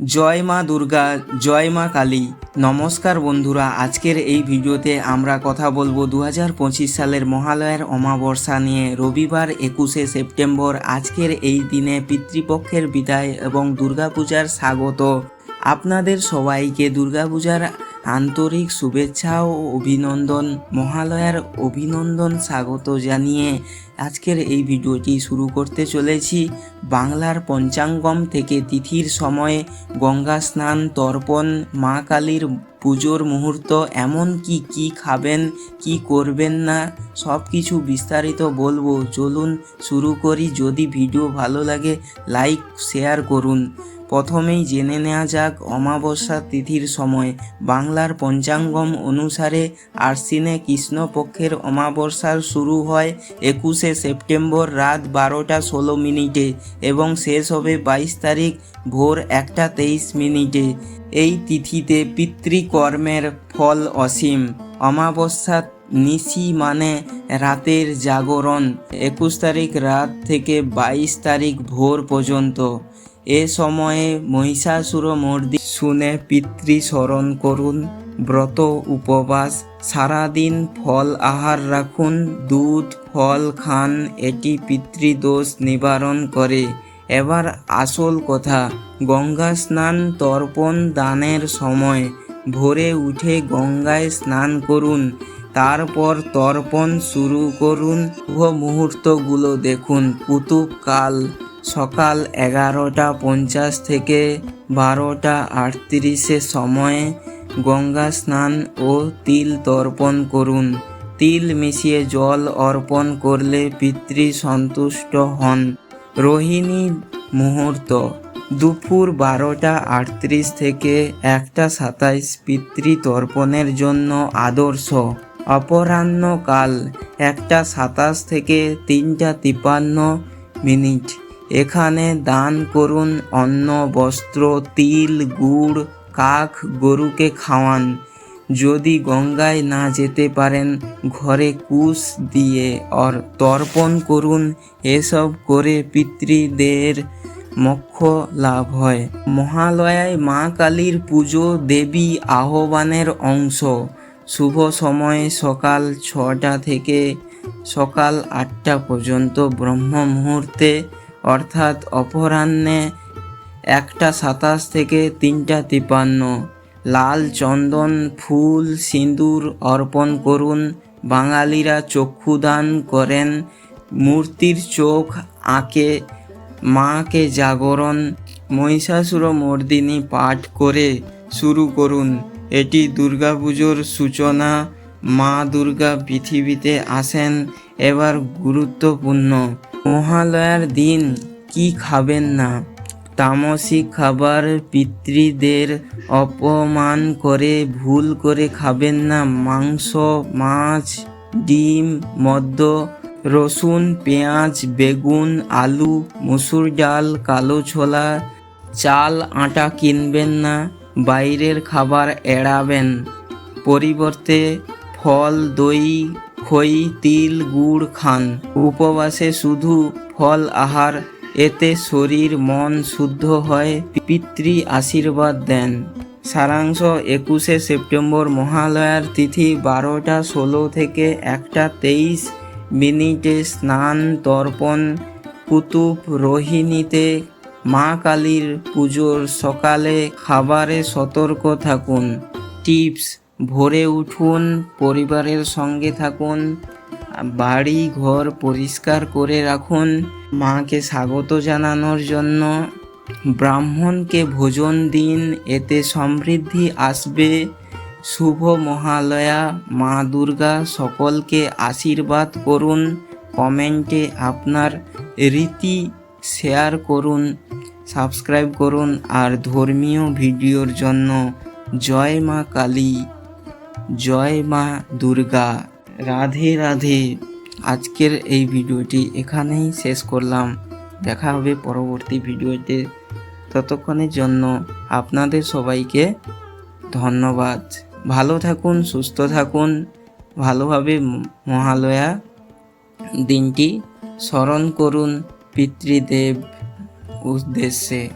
জয় মা দুর্গা, জয় মা কালী। নমস্কার বন্ধুরা, আজকের এই ভিডিওতে আমরা কথা বলব দু হাজার পঁচিশ সালের মহালয়ার অমাবর্ষা নিয়ে। রবিবার একুশে সেপ্টেম্বর, আজকের এই দিনে পিতৃপক্ষের বিদায় এবং দুর্গাপূজার স্বাগত। আপনাদের সবাইকে দুর্গাপূজার আন্তরিক শুভেচ্ছা ও অভিনন্দন। মহালয়ার অভিনন্দন স্বাগত জানিয়ে আজকের এই ভিডিওটি শুরু করতে চলেছি। বাংলার পঞ্চাঙ্গম থেকে তিথির সময়ে গঙ্গা স্নান, তর্পণ, মা কালীর পুজোর মুহূর্ত, এমন কি কি খাবেন, কি করবেন না সব কিছু বিস্তারিত বলব। চলুন শুরু করি। যদি ভিডিও ভালো লাগে, লাইক, শেয়ার করুন। প্রথমেই জেনে নেওয়া যাক অমাবস্যা তিথির সময় বাংলার পঞ্চাঙ্গম অনুসারে আশ্বিনে কৃষ্ণপক্ষের অমাবস্যার শুরু হয় একুশে সেপ্টেম্বর রাত বারোটা ষোলো মিনিটে এবং শেষ হবে বাইশ তারিখ ভোর একটা তেইশ মিনিটে। এই তিথিতে পিতৃকর্মের ফল অসীম। অমাবস্যা নিশি মানে রাতের জাগরণ, একুশ তারিখ রাত থেকে বাইশ তারিখ ভোর পর্যন্ত। এ সময়ে মহিষাসুর মর্দি শুনে পিতৃ স্মরণ করুন। ব্রত উপবাস, সারাদিন ফল আহার রাখুন। দুধ, ফল খান, এটি পিতৃদোষ নিবারণ করে। এবার আসল কথা, গঙ্গা স্নান তর্পণ দানের সময় ভোরে উঠে গঙ্গায় স্নান করুন। তারপর তর্পণ শুরু করুন। মুহূর্তগুলো দেখুন। কুতুব কাল সকাল এগারোটা পঞ্চাশ থেকে বারোটা আটত্রিশের সময়ে গঙ্গা স্নান ও তিল তর্পণ করুন। তিল মিশিয়ে জল অর্পণ করলে পিতৃ সন্তুষ্ট হন। রোহিণী মুহূর্ত। দুপুর বারোটা আটত্রিশ থেকে একটা সাতাইশ পিতৃ তর্পণের জন্য আদর্শ। অপরাহ্নকাল একটা সাতাশ থেকে তিনটা তিপান্ন মিনিট। এখানে দান করুন, অন্ন, বস্ত্র, তিল, গুড়, কাক, গরুকে খাওয়ান। যদি গঙ্গায় না যেতে পারেন, ঘরে কুশ দিয়ে অর, তর্পণ করুন। এসব করে পিতৃদের মোক্ষ লাভ হয়। মহালয়ায় মা কালীর পুজো দেবী আহ্বানের অংশ। শুভ সময়ে সকাল ছটা থেকে সকাল আটটা পর্যন্ত ব্রহ্ম মুহূর্তে অর্থাৎ অপরাহ্নে একটা সাতাশ থেকে তিনটা তিপান্ন। লাল চন্দন, ফুল, সিঁদুর অর্পণ করুন। বাঙালিরা চক্ষুদান করেন। মূর্তির চোখ আঁকে, মাকে জাগরণ। মহিষাসুর মর্দিনী পাঠ করে শুরু করুন। এটি দুর্গাপুজোর সূচনা। মা দুর্গা পৃথিবীতে আসেন, এবার গুরুত্বপূর্ণ। মহালয়ার দিন কি খাবেন না? তামসিক খাবার পিতৃদের অপমান করে, ভুল করে খাবেন না। মাংস, মাছ, ডিম, মদ্য, রসুন, পেঁয়াজ, বেগুন, আলু, মুসুর ডাল, কালো ছোলা, চাল, আটা কিনবেন না। বাইরের খাবার এড়াবেন। পরিবর্তে ফল, দই খই তিল, গুড় খান। উপবাসে শুধু ফল আহার, এতে শরীর মন শুদ্ধ হয়, পিতৃ আশীর্বাদ দেন। সারাংশ একুশে সেপ্টেম্বর মহালয়ার তিথি বারোটা ষোলো থেকে একটা তেইশ মিনিটে স্নান, তর্পণ, কুতুব রোহিণীতে মা কালীর পুজোর সকালে খাবারে সতর্ক থাকুন। টিপস ভোরে উঠুন, পরিবারের সঙ্গে থাকুন, বাড়ি ঘর পরিষ্কার করে রাখুন। মাকে স্বাগত জানানোর জন্য ব্রাহ্মণকে ভোজন দিন, এতে সমৃদ্ধি আসবে। শুভ মহালয়া, মা দুর্গা, সকলকে আশীর্বাদ করুন। কমেন্টে আপনার রীতি শেয়ার করুন, সাবস্ক্রাইব করুন, আর ধর্মীয় ভিডিওর জন্য জয় মা কালী। জয় মা দুর্গা। রাধে রাধে। আজকের এই ভিডিওটি এখানেই শেষ করলাম। দেখা হবে পরবর্তী ভিডিওতে। ততক্ষণের জন্য আপনাদের সবাইকে ধন্যবাদ। ভালো থাকুন, সুস্থ থাকুন। ভালোভাবে মহালয়া দিনটি স্মরণ করুন পিতৃদেব উদ্দেশ্যে।